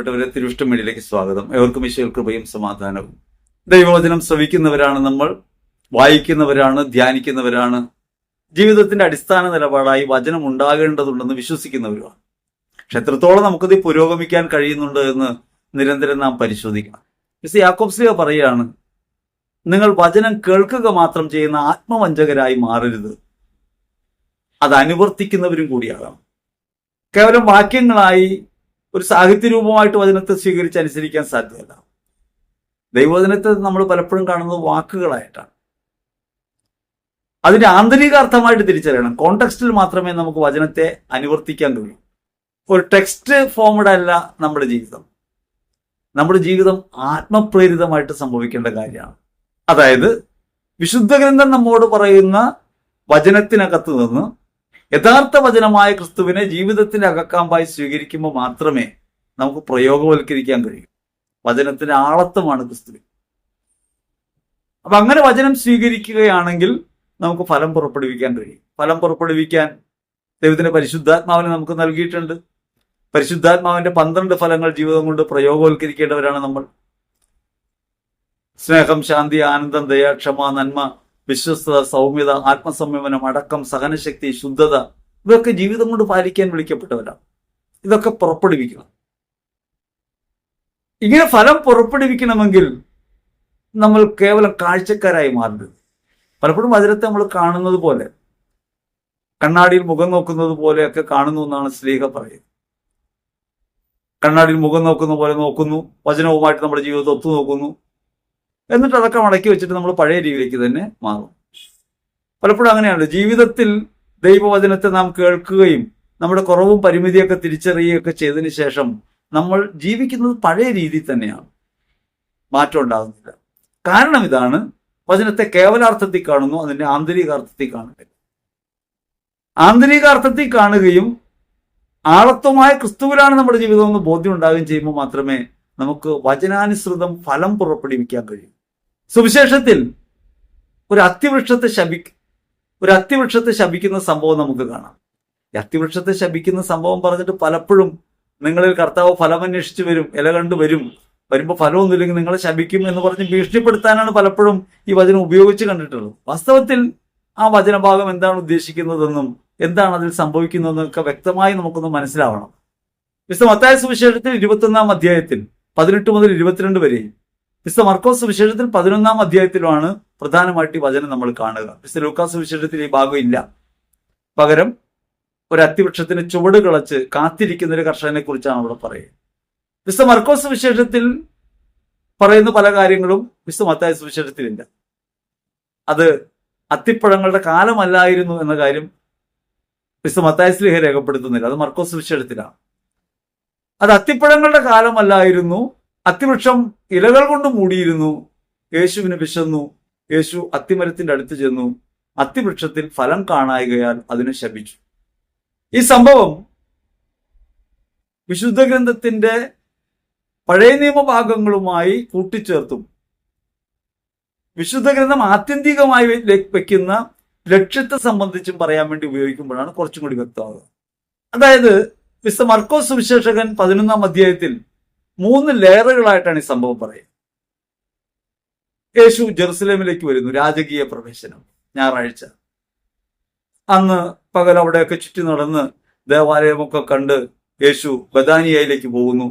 പ്രിയപ്പെട്ടവരെ തിരുവിഷ്ടമേടിയിലേക്ക് സ്വാഗതം. എവർക്കും ഈശ്വര കൃപയും സമാധാനവും. ദൈവവചനം ശ്രവിക്കുന്നവരാണ് നമ്മൾ വായിക്കുന്നവരാണ് ധ്യാനിക്കുന്നവരാണ്. ജീവിതത്തിന്റെ അടിസ്ഥാന നിലപാടായി വചനം ഉണ്ടാകേണ്ടതുണ്ടെന്ന് വിശ്വസിക്കുന്നവരുമാണ്. പക്ഷെ എത്രത്തോളം നമുക്കത് പുരോഗമിക്കാൻ കഴിയുന്നുണ്ട് എന്ന് നിരന്തരം നാം പരിശോധിക്കണം. മിസ് യാക്കോബ്സിയ പറയുകയാണ് നിങ്ങൾ വചനം കേൾക്കുക മാത്രം ചെയ്യുന്ന ആത്മവഞ്ചകരായി മാറരുത്. അത് അനുവർത്തിക്കുന്നവരും കൂടിയാകാം. കേവലം വാക്യങ്ങളായി ഒരു സാഹിത്യ രൂപമായിട്ട് വചനത്തെ സ്വീകരിച്ച് അനുസരിക്കാൻ സാധ്യമല്ല. ദൈവവചനത്തെ നമ്മൾ പലപ്പോഴും കാണുന്നത് വാക്കുകളായിട്ടാണ്. അതിന്റെ ആന്തരിക അർത്ഥമായിട്ട് തിരിച്ചറിയണം. കോണ്ടെക്സ്റ്റിൽ മാത്രമേ നമുക്ക് വചനത്തെ അനുവർത്തിക്കാൻ കഴിയൂ. ഒരു ടെക്സ്റ്റ് ഫോമഡ് അല്ല നമ്മുടെ ജീവിതം. നമ്മുടെ ജീവിതം ആത്മപ്രേരിതമായിട്ട് സംഭവിക്കേണ്ട കാര്യമാണ്. അതായത് വിശുദ്ധ ഗ്രന്ഥം നമ്മോട് പറയുന്ന വചനത്തിനകത്ത് നിന്ന് യഥാർത്ഥ വചനമായ ക്രിസ്തുവിനെ ജീവിതത്തിന്റെ അകക്കാമ്പായി സ്വീകരിക്കുമ്പോൾ മാത്രമേ നമുക്ക് പ്രയോഗവൽക്കരിക്കാൻ കഴിയൂ. വചനത്തിന്റെ ആളത്വമാണ് ക്രിസ്തുവിൻ. അപ്പൊ അങ്ങനെ വചനം സ്വീകരിക്കുകയാണെങ്കിൽ നമുക്ക് ഫലം പുറപ്പെടുവിക്കാൻ കഴിയും. ഫലം പുറപ്പെടുവിക്കാൻ ദൈവത്തിന്റെ പരിശുദ്ധാത്മാവിനെ നമുക്ക് നൽകിയിട്ടുണ്ട്. പരിശുദ്ധാത്മാവിന്റെ പന്ത്രണ്ട് ഫലങ്ങൾ ജീവിതം കൊണ്ട് പ്രയോഗവൽക്കരിക്കേണ്ടവരാണ് നമ്മൾ. സ്നേഹം ശാന്തി ആനന്ദം ദയ ക്ഷമ നന്മ വിശ്വസ്തത സൗമ്യത ആത്മസംയമനം അടക്കം സഹനശക്തി ശുദ്ധത ഇതൊക്കെ ജീവിതം കൊണ്ട് പാലിക്കാൻ വിളിക്കപ്പെട്ടവരാണ് ഇതൊക്കെ പുറപ്പെടുവിക്കണം. ഇങ്ങനെ ഫലം പുറപ്പെടുവിക്കണമെങ്കിൽ നമ്മൾ കേവലം കാഴ്ചക്കാരായി മാറരുത്. പലപ്പോഴും വചനത്തെ നമ്മൾ കാണുന്നത് പോലെ കണ്ണാടിയിൽ മുഖം നോക്കുന്നത് പോലെയൊക്കെ കാണുന്നു എന്നാണ് സ്ലീഹ പറയുന്നത്. കണ്ണാടിയിൽ മുഖം നോക്കുന്ന പോലെ നോക്കുന്നു വചനവുമായിട്ട് നമ്മുടെ ജീവിതത്തെ ഒത്തു നോക്കുന്നു എന്നിട്ട് അതൊക്കെ മടക്കി വെച്ചിട്ട് നമ്മൾ പഴയ രീതിയിലേക്ക് തന്നെ മാറും. പലപ്പോഴും അങ്ങനെയാണ് ജീവിതത്തിൽ ദൈവവചനത്തെ നാം കേൾക്കുകയും നമ്മുടെ കുറവും പരിമിതിയൊക്കെ തിരിച്ചറിയുകയൊക്കെ ചെയ്തതിന് ശേഷം നമ്മൾ ജീവിക്കുന്നത് പഴയ രീതിയിൽ തന്നെയാണ്. മാറ്റം ഉണ്ടാകുന്നില്ല. കാരണം ഇതാണ് വചനത്തെ കേവലാർത്ഥത്തിൽ കാണുന്നു അതിന്റെ ആന്തരികാർത്ഥത്തിൽ കാണുന്നില്ല. ആന്തരികാർത്ഥത്തിൽ കാണുകയും ആളത്വമായ ക്രിസ്തുവിലാണ് നമ്മുടെ ജീവിതം എന്ന് ബോധ്യം ഉണ്ടാകുകയും ചെയ്യുമ്പോൾ മാത്രമേ നമുക്ക് വചനാനുസൃതം ഫലം പുറപ്പെടുവിക്കാൻ കഴിയൂ. സുവിശേഷത്തിൽ ഒരു അത്തിവൃക്ഷത്തെ ശപി ഒരു അത്തിവൃക്ഷത്തെ ശപിക്കുന്ന സംഭവം നമുക്ക് കാണാം. ഈ അത്തിവൃക്ഷത്തെ ശപിക്കുന്ന സംഭവം പറഞ്ഞിട്ട് പലപ്പോഴും നിങ്ങളിൽ കർത്താവ് ഫലം അന്വേഷിച്ച് വരും ഇല കണ്ടു വരും വരുമ്പോൾ ഫലമൊന്നുമില്ലെങ്കിൽ നിങ്ങളെ ശപിക്കും എന്ന് പറഞ്ഞ് ഭീഷണിപ്പെടുത്താനാണ് പലപ്പോഴും ഈ വചനം ഉപയോഗിച്ച് കണ്ടിട്ടുള്ളത്. വാസ്തവത്തിൽ ആ വചനഭാഗം എന്താണ് ഉദ്ദേശിക്കുന്നതെന്നും എന്താണ് അതിൽ സംഭവിക്കുന്നതെന്നൊക്കെ വ്യക്തമായി നമുക്കൊന്ന് മനസ്സിലാവണം. വിശ്വ മത്തായ സുവിശേഷത്തിൽ ഇരുപത്തൊന്നാം അധ്യായത്തിൽ പതിനെട്ട് മുതൽ ഇരുപത്തിരണ്ട് വരെയും വിശുദ്ധ മർക്കോസ് സുവിശേഷത്തിൽ പതിനൊന്നാം അധ്യായത്തിലുമാണ് പ്രധാനമായിട്ട് ഈ വചനം നമ്മൾ കാണുക. വിശുദ്ധ ലൂക്കാസ് സുവിശേഷത്തിൽ ഈ ഭാഗം ഇല്ല. പകരം ഒരു അത്തിവൃക്ഷത്തിന് ചുവട് കിളച്ച് കാത്തിരിക്കുന്ന ഒരു കർഷകനെ കുറിച്ചാണ് അവിടെ പറയുക വിശുദ്ധ മർക്കോസ് സുവിശേഷത്തിൽ പറയുന്ന പല കാര്യങ്ങളും വിശുദ്ധ മത്തായ സുവിശേഷത്തിലില്ല അത് അത്തിപ്പഴങ്ങളുടെ കാലമല്ലായിരുന്നു എന്ന കാര്യം വിശുദ്ധ മത്തായ സ്ലിഹ രേഖപ്പെടുത്തുന്നില്ല. അത് മർക്കോസ് സുവിശേഷത്തിലാണ്. അത് അത്തിപ്പഴങ്ങളുടെ കാലമല്ലായിരുന്നു അത്തിവൃക്ഷം ഇലകൾ കൊണ്ട് മൂടിയിരുന്നു. യേശുവിന് വിശന്നു. യേശു അത്തിമരത്തിന്റെ അടുത്ത് ചെന്നു. അത്തിവൃക്ഷത്തിൽ ഫലം കാണായികയാൽ അതിനെ ശപിച്ചു. ഈ സംഭവം വിശുദ്ധ ഗ്രന്ഥത്തിന്റെ പഴയ നിയമഭാഗങ്ങളുമായി കൂട്ടിച്ചേർത്തും. വിശുദ്ധ ഗ്രന്ഥം ആത്യന്തികമായി വെക്കുന്ന ലക്ഷ്യത്തെ സംബന്ധിച്ചും പറയാൻ വേണ്ടി ഉപയോഗിക്കുമ്പോഴാണ് കുറച്ചും കൂടി വ്യക്തമാകുക. അതായത് മിസ്റ്റർ മർക്കോസ് സുവിശേഷകൻ പതിനൊന്നാം അധ്യായത്തിൽ മൂന്ന് ലെയറുകളായിട്ടാണ് ഈ സംഭവം പറയുന്നത്. യേശു ജെറുസലേമിലേക്ക് വരുന്നു രാജകീയ പ്രവേശനം ഞായറാഴ്ച. അന്ന് പകൽ അവിടെയൊക്കെ ചുറ്റി നടന്ന് ദേവാലയമൊക്കെ കണ്ട് യേശു ബദാനിയയിലേക്ക് പോകുന്നു.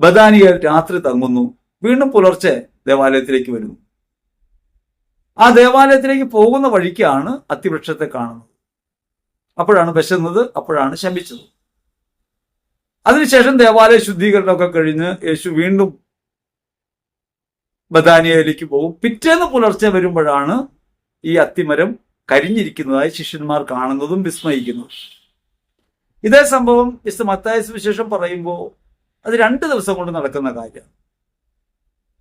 ബദാനിയയിൽ രാത്രി തങ്ങുന്നു വീണ്ടും പുലർച്ചെ ദേവാലയത്തിലേക്ക് വരുന്നു. ആ ദേവാലയത്തിലേക്ക് പോകുന്ന വഴിക്കാണ് അത്തിവൃക്ഷത്തെ കാണുന്നത്. അപ്പോഴാണ് വിശന്നത് അപ്പോഴാണ് ശമിച്ചത്. അതിനുശേഷം ദേവാലയ ശുദ്ധീകരണമൊക്കെ കഴിഞ്ഞ് യേശു വീണ്ടും ബദാനിയയിലേക്ക് പോകും. പിറ്റേന്ന് പുലർച്ചെ വരുമ്പോഴാണ് ഈ അത്തിമരം കരിഞ്ഞിരിക്കുന്നതായി ശിഷ്യന്മാർ കാണുന്നതും വിസ്മയിക്കുന്നതും. ഇതേ സംഭവം വിശുദ്ധ മത്തായ സുവിശേഷം പറയുമ്പോൾ അത് രണ്ട് ദിവസം കൊണ്ട് നടക്കുന്ന കാര്യമാണ്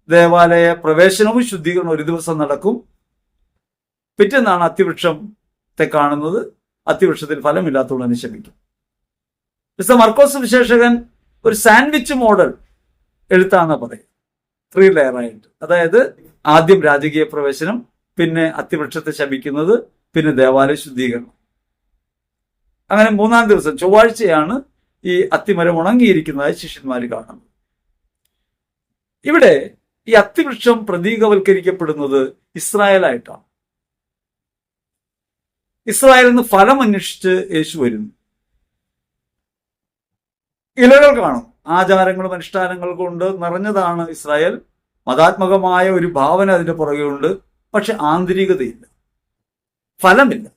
ദേവാലയ പ്രവേശനവും ശുദ്ധീകരണവും ഒരു ദിവസം നടക്കും. പിറ്റേന്നാണ് അത്തിവൃക്ഷത്തെ കാണുന്നത്. അത്തിവൃക്ഷത്തിൽ ഫലമില്ലാത്തതുകൊണ്ട് ശമിക്കും. മിസ്റ്റർ മർക്കോസ് വിശേഷകൻ ഒരു സാൻഡ്വിച്ച് മോഡൽ എഴുത്താന്ന് പറയും ത്രീ ലെയർ ആയിട്ട്. അതായത് ആദ്യം രാജകീയ പ്രവേശനം പിന്നെ അത്തിവൃക്ഷത്തെ ശമിക്കുന്നത് പിന്നെ ദേവാലയ ശുദ്ധീകരണം. അങ്ങനെ മൂന്നാം ദിവസം ചൊവ്വാഴ്ചയാണ് ഈ അത്തിമരം ഉണങ്ങിയിരിക്കുന്നതായി ശിഷ്യന്മാർ കാണുന്നത്. ഇവിടെ ഈ അത്തിവൃക്ഷം പ്രതീകവൽക്കരിക്കപ്പെടുന്നത് ഇസ്രായേലായിട്ടാണ്. ഇസ്രായേലിൽ ഫലം അന്വേഷിച്ച് യേശു വരുന്നു. ഇലകൾ കാണും. ആചാരങ്ങളും അനുഷ്ഠാനങ്ങളും കൊണ്ട് നിറഞ്ഞതാണ് ഇസ്രായേൽ. മതാത്മകമായ ഒരു ഭാവന അതിന്റെ പുറകെ ഉണ്ട് പക്ഷെ ആന്തരികതയില്ല. ഫലമില്ല.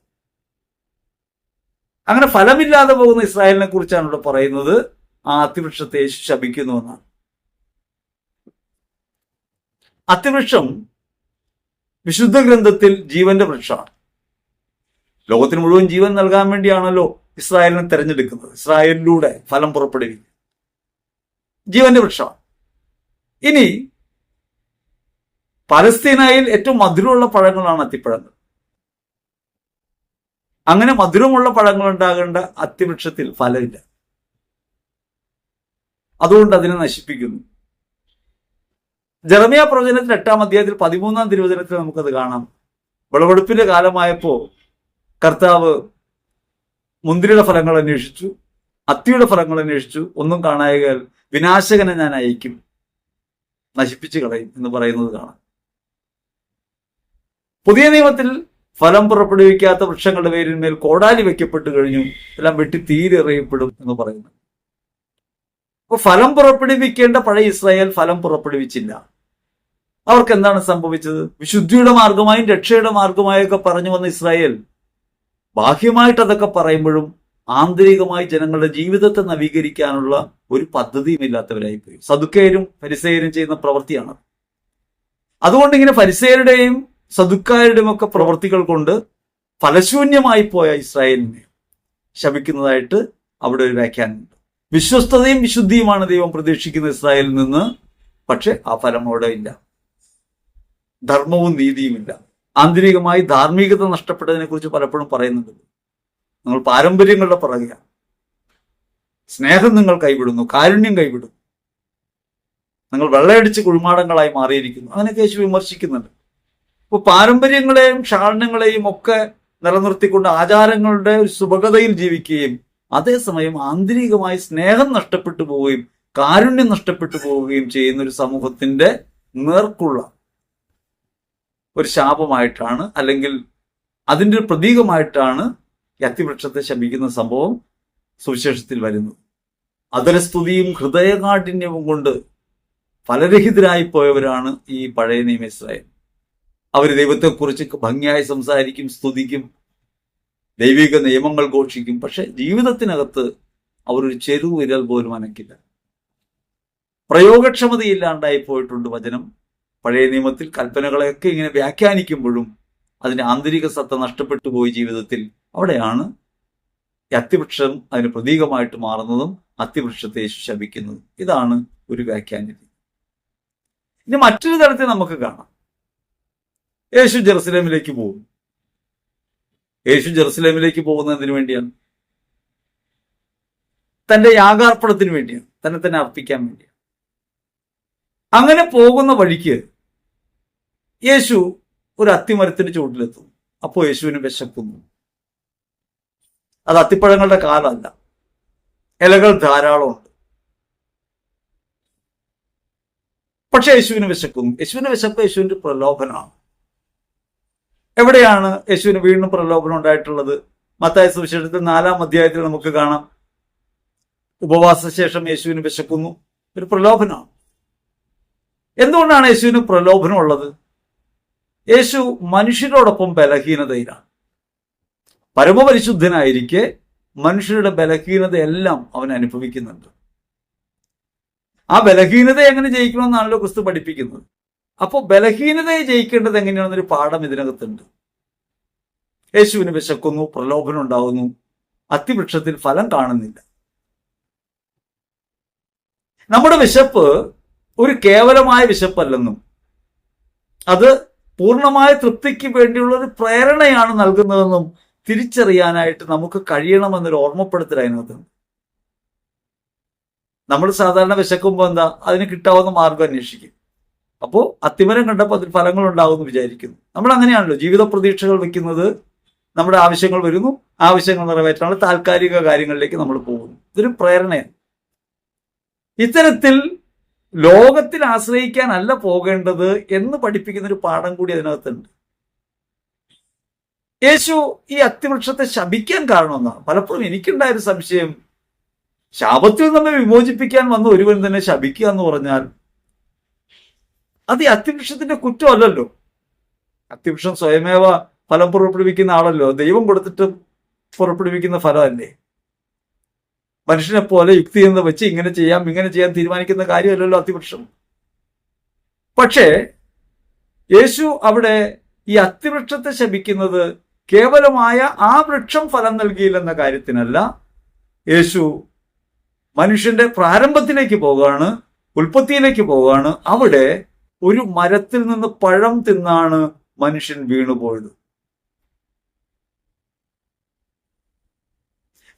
അങ്ങനെ ഫലമില്ലാതെ പോകുന്ന ഇസ്രായേലിനെ കുറിച്ചാണ് ഇവിടെ പറയുന്നത്. ആ അത്തിവൃക്ഷത്തെ ശപിക്കുന്നു എന്നാണ്. അത്തിവൃക്ഷം വിശുദ്ധ ഗ്രന്ഥത്തിൽ ജീവന്റെ വൃക്ഷമാണ്. ലോകത്തിന് മുഴുവൻ ജീവൻ നൽകാൻ വേണ്ടിയാണല്ലോ ഇസ്രായേലിനെ തെരഞ്ഞെടുക്കുന്നത് ഇസ്രായേലിലൂടെ ഫലം പുറപ്പെടുവിക്കും ജീവന്റെ വൃക്ഷമാണ്. ഇനി പലസ്തീനയിൽ ഏറ്റവും മധുരമുള്ള പഴങ്ങളാണ് അത്തിപ്പഴങ്ങൾ. അങ്ങനെ മധുരമുള്ള പഴങ്ങൾ ഉണ്ടാകേണ്ട അത്തിവൃക്ഷത്തിൽ ഫലമില്ല. അതുകൊണ്ട് അതിനെ നശിപ്പിക്കുന്നു. ജർമിയ പ്രവചനത്തിൽ എട്ടാം അധ്യായത്തിൽ പതിമൂന്നാം തിരുവചനത്തിൽ നമുക്കത് കാണാം. വിളവെടുപ്പിന്റെ കാലമായപ്പോ കർത്താവ് മുന്തിരിയുടെ ഫലങ്ങൾ അന്വേഷിച്ചു അത്തിയുടെ ഫലങ്ങൾ അന്വേഷിച്ചു ഒന്നും കാണായകൽ വിനാശകനെ ഞാൻ അയക്കും നശിപ്പിച്ചു കളയും എന്ന് പറയുന്നത് കാണാം. പുതിയ നിയമത്തിൽ ഫലം പുറപ്പെടുവിക്കാത്ത വൃക്ഷങ്ങളുടെ പേരിന്മേൽ കോടാലി വെക്കപ്പെട്ടു കഴിഞ്ഞു എല്ലാം വെട്ടി തീരെറിയപ്പെടും എന്ന് പറയുന്നു. അപ്പൊ ഫലം പുറപ്പെടുവിക്കേണ്ട പഴയ ഇസ്രായേൽ ഫലം പുറപ്പെടുവിച്ചില്ല. അവർക്ക് എന്താണ് സംഭവിച്ചത്? വിശുദ്ധിയുടെ മാർഗമായും രക്ഷയുടെ മാർഗമായും ഒക്കെ പറഞ്ഞു വന്ന ഇസ്രായേൽ ബാഹ്യമായിട്ട് അതൊക്കെ പറയുമ്പോഴും ആന്തരികമായി ജനങ്ങളുടെ ജീവിതത്തെ നവീകരിക്കാനുള്ള ഒരു പദ്ധതിയും ഇല്ലാത്തവരായി പോയി സദുക്കയരും പരിസയരും ചെയ്യുന്ന പ്രവൃത്തിയാണ് അതുകൊണ്ട് ഇങ്ങനെ പരിസയരുടെയും സതുക്കാരുടെയും ഒക്കെ പ്രവൃത്തികൾ കൊണ്ട് ഫലശൂന്യമായി പോയ ഇസ്രായേലിനെ ശപിക്കുന്നതായിട്ട് അവിടെ ഒരു വ്യാഖ്യാനമുണ്ട്. വിശ്വസ്തതയും വിശുദ്ധിയുമാണ് ദൈവം പ്രതീക്ഷിക്കുന്ന ഇസ്രായേലിൽ നിന്ന് പക്ഷെ ആ ഫലം അവിടെ ഇല്ല. ധർമ്മവും നീതിയുമില്ല. ആന്തരികമായി ധാർമ്മികത നഷ്ടപ്പെട്ടതിനെ കുറിച്ച് പലപ്പോഴും പറയുന്നുണ്ട്. നിങ്ങൾ പാരമ്പര്യങ്ങളുടെ പുറകെയാണ് സ്നേഹം നിങ്ങൾ കൈവിടുന്നു കാരുണ്യം കൈവിടുന്നു. നിങ്ങൾ വെള്ളയടിച്ച് കുഴിമാടങ്ങളായി മാറിയിരിക്കുന്നു. അങ്ങനെയൊക്കെ യേശു വിമർശിക്കുന്നുണ്ട്. അപ്പോൾ പാരമ്പര്യങ്ങളെയും ക്ഷാളനങ്ങളെയും ഒക്കെ നിലനിർത്തിക്കൊണ്ട് ആചാരങ്ങളുടെ ഒരു സുഭഗതയിൽ ജീവിക്കുകയും അതേസമയം ആന്തരികമായി സ്നേഹം നഷ്ടപ്പെട്ടു പോവുകയും കാരുണ്യം നഷ്ടപ്പെട്ടു പോവുകയും ചെയ്യുന്ന ഒരു സമൂഹത്തിന്റെ നേർക്കുള്ള ഒരു ശാപമായിട്ടാണ് അല്ലെങ്കിൽ അതിന്റെ ഒരു പ്രതീകമായിട്ടാണ് ഈ അത്തിവൃക്ഷത്തെ ശമിക്കുന്ന സംഭവം സുവിശേഷത്തിൽ വരുന്നത്. അതരസ്തുതിയും ഹൃദയകാഠിന്യവും കൊണ്ട് ഫലരഹിതരായി പോയവരാണ് ഈ പഴയ നിയമ ഇസ്രായേൽ. അവർ ദൈവത്തെക്കുറിച്ച് ഭംഗിയായി സംസാരിക്കും സ്തുതിക്കും ദൈവിക നിയമങ്ങൾ ഘോഷിക്കും. പക്ഷെ ജീവിതത്തിനകത്ത് അവരൊരു ചെറുവിരൽ പോലും അനക്കില്ല. പ്രയോഗക്ഷമതയില്ലാണ്ടായി പോയിട്ടുണ്ട് വചനം. പഴയ നിയമത്തിൽ കൽപ്പനകളെയൊക്കെ ഇങ്ങനെ വ്യാഖ്യാനിക്കുമ്പോഴും അതിന്റെ ആന്തരിക സത്ത നഷ്ടപ്പെട്ടു പോയി ജീവിതത്തിൽ അവിടെയാണ് അത്തിവൃക്ഷം അതിന് പ്രതീകമായിട്ട് മാറുന്നതും അത്തിവൃക്ഷത്തെ യേശു ശപിക്കുന്നതും. ഇതാണ് ഒരു വ്യാഖ്യാനം. ഇനി മറ്റൊരു തരത്തിൽ നമുക്ക് കാണാം. യേശു ജെറുസലേമിലേക്ക് പോകും. യേശു ജെറുസലേമിലേക്ക് പോകുന്നതിന് വേണ്ടിയാണ്. തന്റെ യാഗാർപ്പണത്തിന് വേണ്ടിയാണ്. തന്നെ തന്നെ അർപ്പിക്കാൻ വേണ്ടിയാണ്. അങ്ങനെ പോകുന്ന വഴിക്ക് യേശു ഒരു അത്തിമരത്തിന്റെ ചുവട്ടിലെത്തും അപ്പോൾ യേശുവിന് വിശക്കുന്നു. അത് അത്തിപ്പഴങ്ങളുടെ കാലമല്ല. ഇലകൾ ധാരാളമുണ്ട്. പക്ഷെ യേശുവിന് വിശക്കുന്നു. യേശുവിന് വിശപ്പ് യേശുവിന്റെ പ്രലോഭനമാണ്. എവിടെയാണ് യേശുവിന് വീണ്ടും പ്രലോഭനം ഉണ്ടായിട്ടുള്ളത്? മത്തായ സുവിശേഷത്തിൽ നാലാം അധ്യായത്തിൽ നമുക്ക് കാണാം. ഉപവാസ ശേഷം യേശുവിന് വിശക്കുന്നു. ഒരു പ്രലോഭനമാണ്. എന്തുകൊണ്ടാണ് യേശുവിന് പ്രലോഭനം ഉള്ളത് യേശു മനുഷ്യരോടൊപ്പം ബലഹീനതയിലാണ്. പരമപരിശുദ്ധനായിരിക്കെ മനുഷ്യരുടെ ബലഹീനതയെല്ലാം അവൻ അനുഭവിക്കുന്നുണ്ട്. ആ ബലഹീനതയെ എങ്ങനെ ജയിക്കണമെന്നാണല്ലോ ക്രിസ്തു പഠിപ്പിക്കുന്നത്. അപ്പോൾ ബലഹീനതയെ ജയിക്കേണ്ടത് എങ്ങനെയാണെന്നൊരു പാഠം ഇതിനകത്തുണ്ട്. യേശുവിന് വിശക്കുന്നു പ്രലോഭനം ഉണ്ടാകുന്നു അത്തിവൃക്ഷത്തിൽ ഫലം കാണുന്നില്ല. നമ്മുടെ വിശപ്പ് ഒരു കേവലമായ വിശപ്പല്ലെന്നും അത് പൂർണമായ തൃപ്തിക്ക് വേണ്ടിയുള്ള ഒരു പ്രേരണയാണ് നൽകുന്നതെന്നും തിരിച്ചറിയാനായിട്ട് നമുക്ക് കഴിയണമെന്നൊരു ഓർമ്മപ്പെടുത്തൽ അതിനകത്തുണ്ട് നമ്മൾ സാധാരണ വിശക്കുമ്പോൾ എന്താ അതിന് കിട്ടാവുന്ന മാർഗം അന്വേഷിക്കും. അപ്പോൾ അത്തിമരം കണ്ടപ്പോൾ അതിൽ ഫലങ്ങൾ ഉണ്ടാകുമെന്ന് വിചാരിക്കുന്നു. നമ്മൾ അങ്ങനെയാണല്ലോ ജീവിത പ്രതീക്ഷകൾ വെക്കുന്നത് നമ്മുടെ ആവശ്യങ്ങൾ വരുന്നു ആവശ്യങ്ങൾ നിറവേറ്റാനുള്ള താൽക്കാലിക കാര്യങ്ങളിലേക്ക് നമ്മൾ പോകുന്നു. ഇതൊരു പ്രേരണയാണ്. ഇത്തരത്തിൽ ലോകത്തിൽ ആശ്രയിക്കാനല്ല പോകേണ്ടത് എന്ന് പഠിപ്പിക്കുന്ന ഒരു പാഠം കൂടി അതിനകത്തുണ്ട്. യേശു ഈ അത്തിവൃക്ഷത്തെ ശപിക്കാൻ കാരണമെന്നാണ്. പലപ്പോഴും എനിക്കുണ്ടായ ഒരു സംശയം ശാപത്തിൽ നമ്മെ വിമോചിപ്പിക്കാൻ വന്ന ഒരുവൻ തന്നെ ശപിക്കുക എന്ന് പറഞ്ഞാൽ അത് ഈ അത്തിവൃക്ഷത്തിന്റെ കുറ്റമല്ലല്ലോ. അത്തിവൃക്ഷം സ്വയമേവ ഫലം പുറപ്പെടുവിക്കുന്ന ആളല്ലോ. ദൈവം കൊടുത്തിട്ട് പുറപ്പെടുവിക്കുന്ന ഫലമല്ലേ? മനുഷ്യനെ പോലെ യുക്തി എന്ന് വെച്ച് ഇങ്ങനെ ചെയ്യാം ഇങ്ങനെ ചെയ്യാൻ തീരുമാനിക്കുന്ന കാര്യമല്ലല്ലോ അതിവൃക്ഷം പക്ഷേ യേശു അവിടെ ഈ അത്തിവൃക്ഷത്തെ ശപിക്കുന്നത് കേവലമായ ആ വൃക്ഷം ഫലം നൽകിയില്ലെന്ന കാര്യത്തിനല്ല. യേശു മനുഷ്യന്റെ പ്രാരംഭത്തിലേക്ക് പോവുകയാണ് ഉൽപ്പത്തിയിലേക്ക് പോവുകയാണ്. അവിടെ ഒരു മരത്തിൽ നിന്ന് പഴം തിന്നാണ് മനുഷ്യൻ വീണുപോയത്.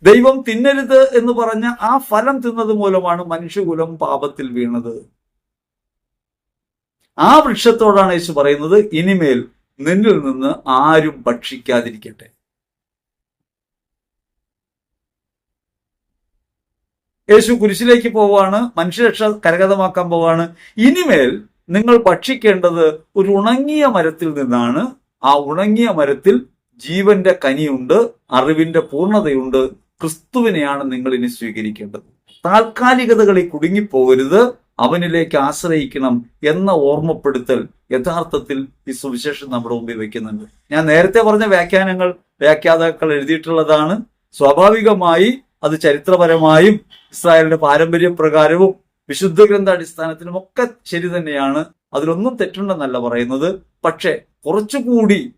ദൈവം തിന്നരുത് എന്ന് പറഞ്ഞ ആ ഫലം തിന്നത് മൂലമാണ് മനുഷ്യകുലം പാപത്തിൽ വീണത്. ആ വൃക്ഷത്തോടാണ് യേശു പറയുന്നത് ഇനിമേൽ നിന്നിൽ നിന്ന് ആരും ഭക്ഷിക്കാതിരിക്കട്ടെ. യേശു കുരിശിലേക്ക് പോവാണ് മനുഷ്യരക്ഷ കരകതമാക്കാൻ പോവാണ്. ഇനിമേൽ നിങ്ങൾ ഭക്ഷിക്കേണ്ടത് ഒരു ഉണങ്ങിയ മരത്തിൽ നിന്നാണ്. ആ ഉണങ്ങിയ മരത്തിൽ ജീവന്റെ കനിയുണ്ട് അറിവിന്റെ പൂർണതയുണ്ട്. ക്രിസ്തുവിനെയാണ് നിങ്ങൾ ഇനി സ്വീകരിക്കേണ്ടത്. താൽക്കാലികതകളിൽ കുടുങ്ങിപ്പോകരുത് അവനിലേക്ക് ആശ്രയിക്കണം എന്ന ഓർമ്മപ്പെടുത്തൽ യഥാർത്ഥത്തിൽ ഈ സുവിശേഷം നമ്മുടെ മുമ്പിൽ വെക്കുന്നുണ്ട്. ഞാൻ നേരത്തെ പറഞ്ഞ വ്യാഖ്യാനങ്ങൾ വ്യാഖ്യാതാക്കൾ എഴുതിയിട്ടുള്ളതാണ്. സ്വാഭാവികമായി അത് ചരിത്രപരമായും ഇസ്രായേലിന്റെ പാരമ്പര്യ പ്രകാരവും വിശുദ്ധ ഗ്രന്ഥാടിസ്ഥാനത്തിലും ഒക്കെ ശരി തന്നെയാണ്. അതിലൊന്നും തെറ്റുണ്ടെന്നല്ല പറയുന്നത്. പക്ഷെ കുറച്ചുകൂടി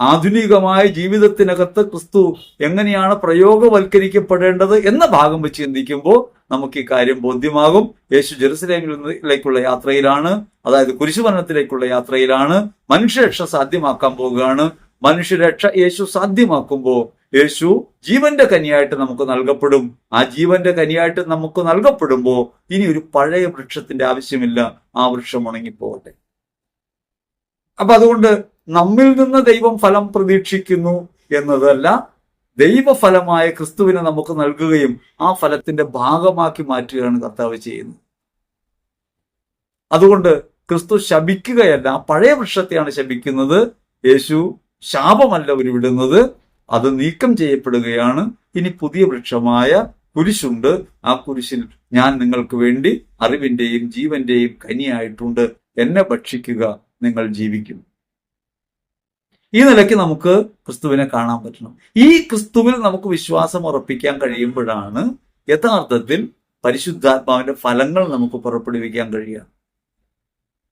ആധുനികമായ ജീവിതത്തിനകത്ത് ക്രിസ്തു എങ്ങനെയാണ് പ്രയോഗവൽക്കരിക്കപ്പെടേണ്ടത് എന്ന ഭാഗം വെച്ച് ചിന്തിക്കുമ്പോൾ നമുക്ക് ഈ കാര്യം ബോധ്യമാകും. യേശു ജെറുസലേമിലേക്കുള്ള യാത്രയിലാണ്. അതായത് കുരിശുവനത്തിലേക്കുള്ള യാത്രയിലാണ്. മനുഷ്യരക്ഷ സാധ്യമാക്കാൻ പോവുകയാണ്. മനുഷ്യരക്ഷ യേശു സാധ്യമാക്കുമ്പോൾ യേശു ജീവന്റെ കനിയായിട്ട് നമുക്ക് നൽകപ്പെടും. ആ ജീവന്റെ കനിയായിട്ട് നമുക്ക് നൽകപ്പെടുമ്പോൾ ഇനി ഒരു പഴയ വൃക്ഷത്തിന്റെ ആവശ്യമില്ല. ആ വൃക്ഷം ഉണങ്ങിപ്പോകട്ടെ. അപ്പൊ അതുകൊണ്ട് നമ്മിൽ നിന്ന് ദൈവം ഫലം പ്രതീക്ഷിക്കുന്നു എന്നതല്ല ദൈവഫലമായ ക്രിസ്തുവിനെ നമുക്ക് നൽകുകയും ആ ഫലത്തിന്റെ ഭാഗമാക്കി മാറ്റുകയാണ് കർത്താവ് ചെയ്യുന്നത്. അതുകൊണ്ട് ക്രിസ്തു ശപിക്കുകയല്ല പഴയ വൃക്ഷത്തെയാണ് ശപിക്കുന്നത്. യേശു ശാപമല്ല ഉരുവിടുന്നത്. അത് നീക്കം ചെയ്യപ്പെടുകയാണ്. ഇനി പുതിയ വൃക്ഷമായ കുരിശുണ്ട്. ആ കുരിശിൽ ഞാൻ നിങ്ങൾക്ക് വേണ്ടി അറിവിന്റെയും ജീവന്റെയും കനിയായിട്ടുണ്ട്. എന്നെ ഭക്ഷിക്കുക നിങ്ങൾ ജീവിക്കും. ഈ നിലയ്ക്ക് നമുക്ക് ക്രിസ്തുവിനെ കാണാൻ പറ്റണം. ഈ ക്രിസ്തുവിൽ നമുക്ക് വിശ്വാസം ഉറപ്പിക്കാൻ കഴിയുമ്പോഴാണ് യഥാർത്ഥത്തിൽ പരിശുദ്ധാത്മാവിന്റെ ഫലങ്ങൾ നമുക്ക് പുറപ്പെടുവിക്കാൻ കഴിയുക.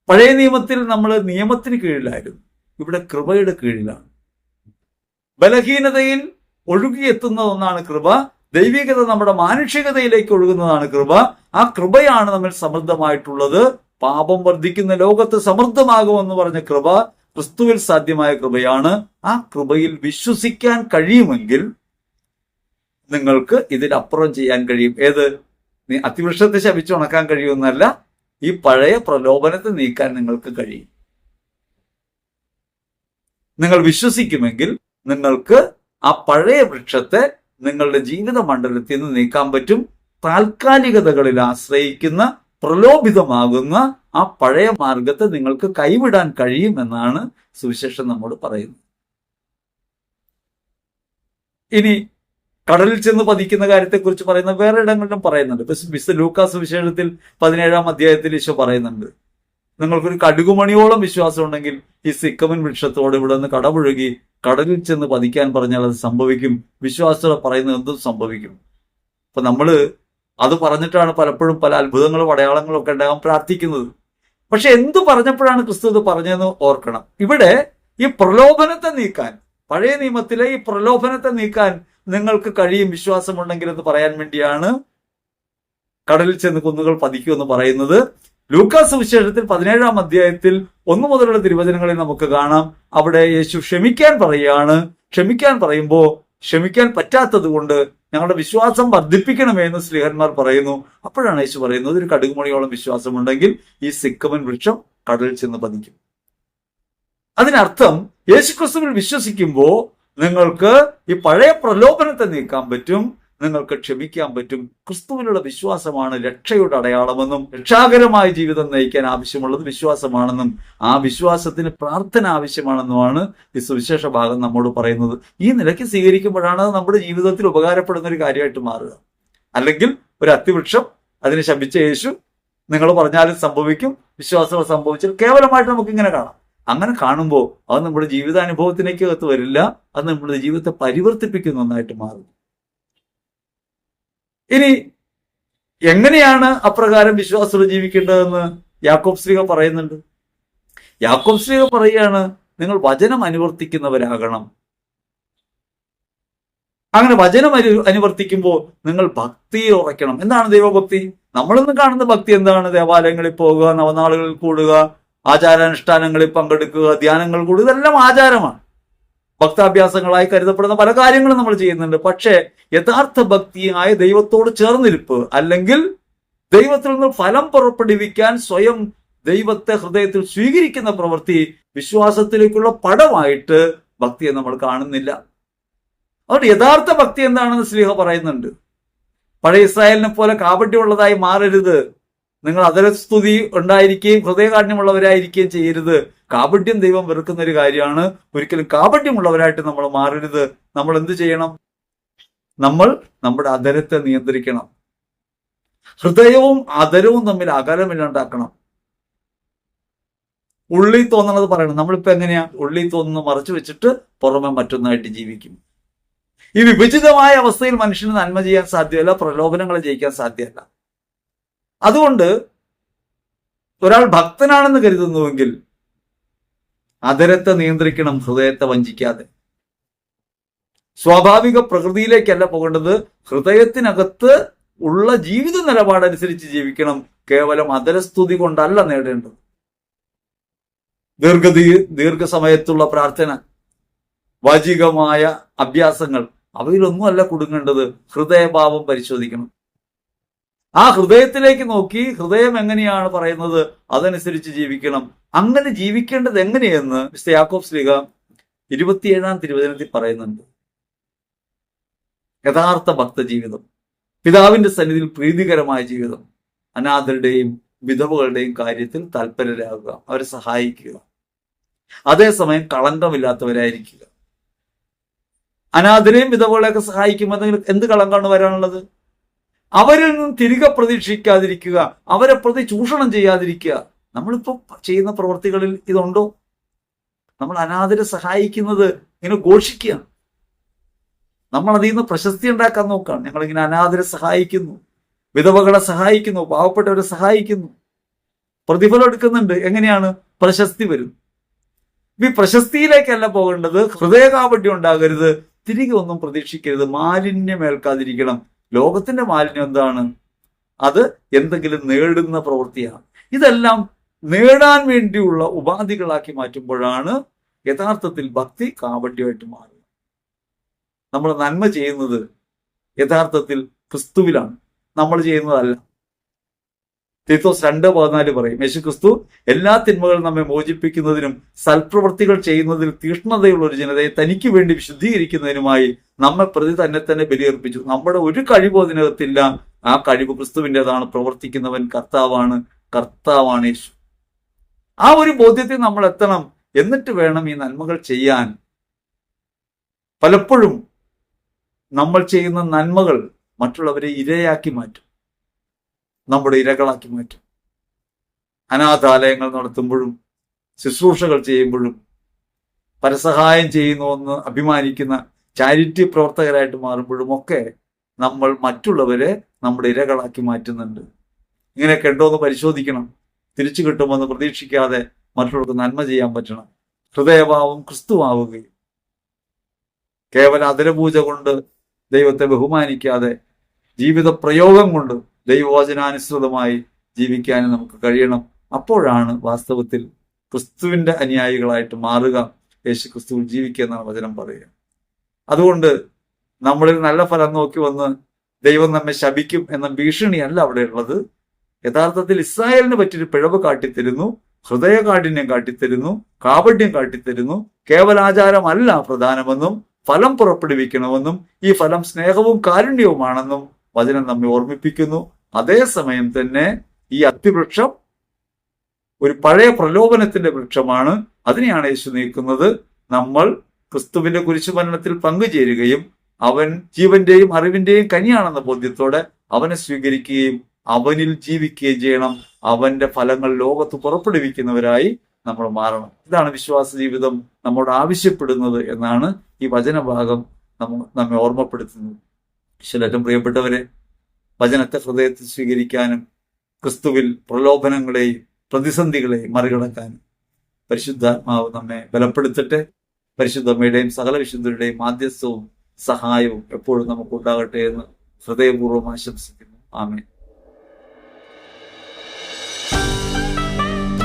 പഴയ നിയമത്തിൽ നമ്മൾ നിയമത്തിന് കീഴിലായിരുന്നു. ഇവിടെ കൃപയുടെ കീഴിലാണ്. ബലഹീനതയിൽ ഒഴുകിയെത്തുന്ന ഒന്നാണ് കൃപ. ദൈവികത നമ്മുടെ മാനുഷികതയിലേക്ക് ഒഴുകുന്നതാണ് കൃപ. ആ കൃപയാണ് നമ്മൾ സമൃദ്ധമായിട്ടുള്ളത്. പാപം വർദ്ധിക്കുന്ന ലോകത്ത് സമൃദ്ധമാകുമെന്ന് പറഞ്ഞ കൃപ ക്രിസ്തുവിൽ സാധ്യമായ കൃപയാണ്. ആ കൃപയിൽ വിശ്വസിക്കാൻ കഴിയുമെങ്കിൽ നിങ്ങൾക്ക് ഇതിനപ്പുറം ചെയ്യാൻ കഴിയും. ഏത്? നീ അതിവൃക്ഷത്തെ ശപിച്ചുണക്കാൻ കഴിയുമെന്നല്ല ഈ പഴയ പ്രലോഭനത്തെ നീക്കാൻ നിങ്ങൾക്ക് കഴിയും. നിങ്ങൾ വിശ്വസിക്കുമെങ്കിൽ നിങ്ങൾക്ക് ആ പഴയ വൃക്ഷത്തെ നിങ്ങളുടെ ജീവിത മണ്ഡലത്തിൽ നിന്ന് നീക്കാൻ പറ്റും. താൽക്കാലികതകളിൽ ആശ്രയിക്കുന്ന പ്രലോഭിതമാകുന്ന ആ പഴയ മാർഗത്തെ നിങ്ങൾക്ക് കൈവിടാൻ കഴിയുമെന്നാണ് സുവിശേഷം നമ്മോട് പറയുന്നത്. ഇനി കടലിൽ ചെന്ന് പതിക്കുന്ന കാര്യത്തെക്കുറിച്ച് പറയുന്ന വേറെ ഇടങ്ങളിലും പറയുന്നുണ്ട്. വിശ ലൂക്കാസ് സുവിശേഷത്തിൽ പതിനേഴാം അധ്യായത്തിൽ ഈശോ പറയുന്നുണ്ട്. നിങ്ങൾക്കൊരു കടുകുമണിയോളം വിശ്വാസം ഉണ്ടെങ്കിൽ ഈ സിക്കമൻ വൃക്ഷത്തോട് ഇവിടെ നിന്ന് കടപുഴകി കടലിൽ ചെന്ന് പതിക്കാൻ പറഞ്ഞാൽ അത് സംഭവിക്കും. വിശ്വാസത്തോടെ പറയുന്നത് എന്തും സംഭവിക്കും. അപ്പൊ നമ്മൾ അത് പറഞ്ഞിട്ടാണ് പലപ്പോഴും പല അത്ഭുതങ്ങളും അടയാളങ്ങളും ഒക്കെ ഉണ്ടാകാൻ പ്രാർത്ഥിക്കുന്നത്. പക്ഷെ എന്തു പറഞ്ഞപ്പോഴാണ് ക്രിസ്തു ഇത് പറഞ്ഞതെന്ന് ഓർക്കണം. ഇവിടെ ഈ പ്രലോഭനത്തെ നീക്കാൻ പഴയ നിയമത്തിലെ ഈ പ്രലോഭനത്തെ നീക്കാൻ നിങ്ങൾക്ക് കഴിയും വിശ്വാസമുണ്ടെങ്കിൽ എന്ന് പറയാൻ വേണ്ടിയാണ് കടലിൽ ചെന്ന് കുന്നുകൾ പതിക്കുമെന്ന് പറയുന്നത്. ലൂക്കാസ് സുവിശേഷത്തിൽ പതിനേഴാം അധ്യായത്തിൽ ഒന്നു മുതലുള്ള തിരുവചനങ്ങളിൽ നമുക്ക് കാണാം. അവിടെ യേശു ക്ഷമിക്കാൻ പറയുകയാണ്. ക്ഷമിക്കാൻ പറയുമ്പോൾ ക്ഷമിക്കാൻ പറ്റാത്തത് കൊണ്ട് ഞങ്ങളുടെ വിശ്വാസം വർദ്ധിപ്പിക്കണമെന്ന് എന്ന് സ്ത്രീഹന്മാർ പറയുന്നു. അപ്പോഴാണ് യേശു പറയുന്നത് ഒരു കടുകുമണിയോളം വിശ്വാസമുണ്ടെങ്കിൽ ഈ സിക്കമൻ വൃക്ഷം കടലിൽ ചെന്ന് പതിക്കും. അതിനർത്ഥം യേശുക്രിസ്തുവിൽ വിശ്വസിക്കുമ്പോൾ നിങ്ങൾക്ക് ഈ പഴയ പ്രലോഭനത്തെ നീക്കാൻ പറ്റും നിങ്ങൾക്ക് ക്ഷമിക്കാൻ പറ്റും. ക്രിസ്തുവിനുള്ള വിശ്വാസമാണ് രക്ഷയുടെ അടയാളമെന്നും രക്ഷാകരമായ ജീവിതം നയിക്കാൻ ആവശ്യമുള്ളത് വിശ്വാസമാണെന്നും ആ വിശ്വാസത്തിന് പ്രാർത്ഥന ആവശ്യമാണെന്നുമാണ് ഈ സുവിശേഷ ഭാഗം നമ്മോട് പറയുന്നത്. ഈ നിലയ്ക്ക് സ്വീകരിക്കുമ്പോഴാണ് നമ്മുടെ ജീവിതത്തിൽ ഉപകാരപ്പെടുന്ന ഒരു കാര്യമായിട്ട് മാറുക. അല്ലെങ്കിൽ ഒരു അത്തിവൃക്ഷം അതിനെ ശപിച്ച യേശു നിങ്ങൾ പറഞ്ഞാലും സംഭവിക്കും വിശ്വാസം സംഭവിച്ചാൽ കേവലമായിട്ട് നമുക്ക് ഇങ്ങനെ കാണാം. അങ്ങനെ കാണുമ്പോൾ അത് നമ്മുടെ ജീവിതാനുഭവത്തിലേക്ക് അകത്ത് വരില്ല അത് നമ്മുടെ ജീവിതത്തെ പരിവർത്തിപ്പിക്കുന്ന ഒന്നായിട്ട് മാറും. ഇനി എങ്ങനെയാണ് അപ്രകാരം വിശ്വാസത്തോടെ ജീവിക്കേണ്ടതെന്ന് യാക്കോബ് ശ്രീക പറയുന്നുണ്ട്. യാക്കോബ് ശ്രീക പറയുകയാണ് നിങ്ങൾ വചനം അനുവർത്തിക്കുന്നവരാകണം. അങ്ങനെ വചനം അനു അനുവർത്തിക്കുമ്പോൾ നിങ്ങൾ ഭക്തിയിൽ ഉറയ്ക്കണം. എന്താണ് ദൈവഭക്തി? നമ്മളിന്ന് കാണുന്ന ഭക്തി എന്താണ്? ദേവാലയങ്ങളിൽ പോകുക നവനാളുകളിൽ കൂടുക ആചാരാനുഷ്ഠാനങ്ങളിൽ പങ്കെടുക്കുക ധ്യാനങ്ങൾ കൂടുക ഇതെല്ലാം ആചാരമാണ്. ഭക്താഭ്യാസങ്ങളായി കരുതപ്പെടുന്ന പല കാര്യങ്ങളും നമ്മൾ ചെയ്യുന്നുണ്ട്. പക്ഷേ യഥാർത്ഥ ഭക്തിയായ ദൈവത്തോട് ചേർന്നിരിപ്പ് അല്ലെങ്കിൽ ദൈവത്തിൽ നിന്ന് ഫലം പുറപ്പെടുവിക്കാൻ സ്വയം ദൈവത്തെ ഹൃദയത്തിൽ സ്വീകരിക്കുന്ന പ്രവൃത്തി വിശ്വാസത്തിലേക്കുള്ള പടമായിട്ട് ഭക്തിയെ നമ്മൾ കാണുന്നില്ല. അതുകൊണ്ട് യഥാർത്ഥ ഭക്തി എന്താണെന്ന് സ്ലീഹ പറയുന്നുണ്ട്. പഴയ ഇസ്രായേലിനെ പോലെ കാപട്യമുള്ളതായി മാറരുത്. നിങ്ങൾ അതരസ്തുതി ഉണ്ടായിരിക്കുകയും ഹൃദയകാഠിന്യമുള്ളവരായിരിക്കുകയും ചെയ്യരുത്. കാപട്യം ദൈവം വെറുക്കുന്ന ഒരു കാര്യമാണ്. ഒരിക്കലും കാപട്യമുള്ളവരായിട്ട് നമ്മൾ മാറരുത്. നമ്മൾ എന്ത് ചെയ്യണം? നമ്മൾ നമ്മുടെ അധരത്തെ നിയന്ത്രിക്കണം. ഹൃദയവും അധരവും തമ്മിൽ അകലമില്ലാണ്ടാക്കണം. ഉള്ളി തോന്നണത് പറയണം. നമ്മളിപ്പോ എങ്ങനെയാ? ഉള്ളി തോന്നുന്നു മറച്ചു വെച്ചിട്ട് പുറമെ മറ്റൊന്നായിട്ട് ജീവിക്കും. ഈ വിഭജിതമായ അവസ്ഥയിൽ മനുഷ്യന് നന്മ ചെയ്യാൻ സാധ്യമല്ല പ്രലോഭനങ്ങളെ ജയിക്കാൻ സാധ്യമല്ല. അതുകൊണ്ട് ഒരാൾ ഭക്തനാണെന്ന് കരുതുന്നുവെങ്കിൽ അതരത്തെ നിയന്ത്രിക്കണം ഹൃദയത്തെ വഞ്ചിക്കാതെ. സ്വാഭാവിക പ്രകൃതിയിലേക്കല്ല പോകേണ്ടത്. ഹൃദയത്തിനകത്ത് ഉള്ള ജീവിത നിലപാടനുസരിച്ച് ജീവിക്കണം. കേവലം അതരസ്തുതി കൊണ്ടല്ല നേടേണ്ടത്. ദീർഘദീ ദീർഘസമയത്തുള്ള പ്രാർത്ഥന വാചികമായ അഭ്യാസങ്ങൾ അവയിലൊന്നുമല്ല കുടുങ്ങേണ്ടത്. ഹൃദയഭാവം പരിശോധിക്കണം. ആ ഹൃദയത്തിലേക്ക് നോക്കി ഹൃദയം എങ്ങനെയാണ് പറയുന്നത് അതനുസരിച്ച് ജീവിക്കണം. അങ്ങനെ ജീവിക്കേണ്ടത് എങ്ങനെയെന്ന് മിസ്റ്റർ യാക്കോബ് ശ്രീക ഇരുപത്തിയേഴാം തിരുവചനത്തിൽ പറയുന്നുണ്ട്. യഥാർത്ഥ ഭക്ത ജീവിതം പിതാവിന്റെ സന്നിധിയിൽ പ്രീതികരമായ ജീവിതം അനാഥരുടെയും വിധവകളുടെയും കാര്യത്തിൽ താല്പര്യരാകുക അവരെ സഹായിക്കുക. അതേസമയം കളങ്കമില്ലാത്തവരായിരിക്കുക. അനാഥരെയും വിധവകളെയൊക്കെ സഹായിക്കുമ്പോൾ എന്ത് കളങ്കമാണ് വരാനുള്ളത്? അവരിൽ നിന്നും തിരികെ പ്രതീക്ഷിക്കാതിരിക്കുക അവരെ പ്രതി ചൂഷണം ചെയ്യാതിരിക്കുക. നമ്മളിപ്പോ ചെയ്യുന്ന പ്രവർത്തികളിൽ ഇതുണ്ടോ? നമ്മൾ അനാഥരെ സഹായിക്കുന്നത് ഇങ്ങനെ ഘോഷിക്കുക നമ്മൾ അതിൽ നിന്ന് പ്രശസ്തി ഉണ്ടാക്കാൻ നോക്കുകയാണ് ഞങ്ങളിങ്ങനെ അനാഥരെ സഹായിക്കുന്നു. വിധവകളെ സഹായിക്കുന്നു. പാവപ്പെട്ടവരെ സഹായിക്കുന്നു. പ്രതിഫലം എടുക്കുന്നുണ്ട്. എങ്ങനെയാണ്? പ്രശസ്തി വരും. ഈ പ്രശസ്തിയിലേക്കല്ല പോകേണ്ടത്. ഹൃദയകാപട്യം ഉണ്ടാകരുത്. തിരികെ ഒന്നും പ്രതീക്ഷിക്കരുത്. മാലിന്യമേൽക്കാതിരിക്കണം ലോകത്തിന്റെ മാലിന്യം എന്താണ്? അത് എന്തെങ്കിലും നേടുന്ന പ്രവൃത്തിയാണ്. ഇതെല്ലാം നേടാൻ വേണ്ടിയുള്ള ഉപാധികളാക്കി മാറ്റുമ്പോഴാണ് യഥാർത്ഥത്തിൽ ഭക്തി കാപട്യമായിട്ട് മാറുക നമ്മൾ നന്മ ചെയ്യുന്നത് യഥാർത്ഥത്തിൽ ക്രിസ്തുവിലാണ്. നമ്മൾ ചെയ്യുന്നതല്ല. തീത്തോസ് രണ്ട് പതിനാല് പറയും. യേശു ക്രിസ്തു എല്ലാ തിന്മകളും നമ്മെ മോചിപ്പിക്കുന്നതിനും സൽപ്രവൃത്തികൾ ചെയ്യുന്നതിൽ തീഷ്ണതയുള്ള ഒരു ജനതയെ തനിക്ക് വേണ്ടി വിശുദ്ധീകരിക്കുന്നതിനുമായി നമ്മെ പ്രതി തന്നെ തന്നെ ബലിയർപ്പിച്ചു. നമ്മുടെ ഒരു കഴിവും അതിനകത്തില്ല. ആ കഴിവ് ക്രിസ്തുവിന്റെതാണ്. പ്രവർത്തിക്കുന്നവൻ കർത്താവാണ്. കർത്താവാണ് യേശു. ആ ഒരു ബോധ്യത്തിൽ നമ്മൾ എത്തണം. എന്നിട്ട് വേണം ഈ നന്മകൾ ചെയ്യാൻ. പലപ്പോഴും നമ്മൾ ചെയ്യുന്ന നന്മകൾ മറ്റുള്ളവരെ ഇരയാക്കി മാറ്റും. നമ്മുടെ ഇരകളാക്കി മാറ്റും. അനാഥാലയങ്ങൾ നടത്തുമ്പോഴും ശുശ്രൂഷകൾ ചെയ്യുമ്പോഴും പരസഹായം ചെയ്യുന്നുവെന്ന് അഭിമാനിക്കുന്ന ചാരിറ്റി പ്രവർത്തകരായിട്ട് മാറുമ്പോഴും ഒക്കെ നമ്മൾ മറ്റുള്ളവരെ നമ്മുടെ ഇരകളാക്കി മാറ്റുന്നുണ്ട്. ഇങ്ങനെയൊക്കെ ഉണ്ടോ എന്ന് പരിശോധിക്കണം. തിരിച്ചു കിട്ടുമെന്ന് പ്രതീക്ഷിക്കാതെ മറ്റുള്ളവർക്ക് നന്മ ചെയ്യാൻ പറ്റണം. ഹൃദയഭാവം ക്രിസ്തുവാവുകയും. കേവല അതിരപൂജ കൊണ്ട് ദൈവത്തെ ബഹുമാനിക്കാതെ ജീവിത പ്രയോഗം കൊണ്ട് ദൈവവചനാനുസൃതമായി ജീവിക്കാനും നമുക്ക് കഴിയണം. അപ്പോഴാണ് വാസ്തവത്തിൽ ക്രിസ്തുവിന്റെ അനുയായികളായിട്ട് മാറുക യേശു ക്രിസ്തുവിൽ ജീവിക്കുക എന്നാണ് വചനം പറയുക. അതുകൊണ്ട് നമ്മളിൽ നല്ല ഫലം നോക്കി വന്ന് ദൈവം നമ്മെ ശപിക്കും എന്ന ഭീഷണിയല്ല അവിടെ ഉള്ളത്. യഥാർത്ഥത്തിൽ ഇസ്രായേലിന് പറ്റിയൊരു പിഴവ് കാട്ടിത്തരുന്നു ഹൃദയകാഠിന്യം കാട്ടിത്തരുന്നു കാപട്യം കാട്ടിത്തരുന്നു. കേവലാചാരമല്ല പ്രധാനമെന്നും ഫലം പുറപ്പെടുവിക്കണമെന്നും ഈ ഫലം സ്നേഹവും കാരുണ്യവുമാണെന്നും വചനം നമ്മെ ഓർമ്മിപ്പിക്കുന്നു. അതേസമയം തന്നെ ഈ അത്തിവൃക്ഷം ഒരു പഴയ പ്രലോഭനത്തിന്റെ വൃക്ഷമാണ്. അതിനെയാണ് യേശു നീക്കുന്നത്. നമ്മൾ ക്രിസ്തുവിന്റെ കുരിശുമരണത്തിൽ പങ്കുചേരുകയും അവൻ ജീവന്റെയും അറിവിന്റെയും കനിയാണെന്ന ബോധ്യത്തോടെ അവനെ സ്വീകരിക്കുകയും അവനിൽ ജീവിക്കുകയും ചെയ്യണം. അവന്റെ ഫലങ്ങൾ ലോകത്ത് പുറപ്പെടുവിക്കുന്നവരായി നമ്മൾ മാറണം. ഇതാണ് വിശ്വാസ ജീവിതം നമ്മോട് ആവശ്യപ്പെടുന്നത് എന്നാണ് ഈ വചനഭാഗം നമ്മ നമ്മെ ഓർമ്മപ്പെടുത്തുന്നത്. ഈശ്വരറ്റം പ്രിയപ്പെട്ടവരെ വചനത്തെ ഹൃദയത്തിൽ സ്വീകരിക്കാനും ക്രിസ്തുവിൽ പ്രലോഭനങ്ങളെയും പ്രതിസന്ധികളെയും മറികടക്കാനും പരിശുദ്ധാത്മാവ് നമ്മെ ബലപ്പെടുത്തട്ടെ. പരിശുദ്ധമ്മയുടെയും സകല വിശുദ്ധരുടെയും മാധ്യസ്ഥവും സഹായവും എപ്പോഴും നമുക്ക് ഉണ്ടാകട്ടെ എന്ന് ഹൃദയപൂർവം ആശംസിക്കുന്നു. ആമേൻ.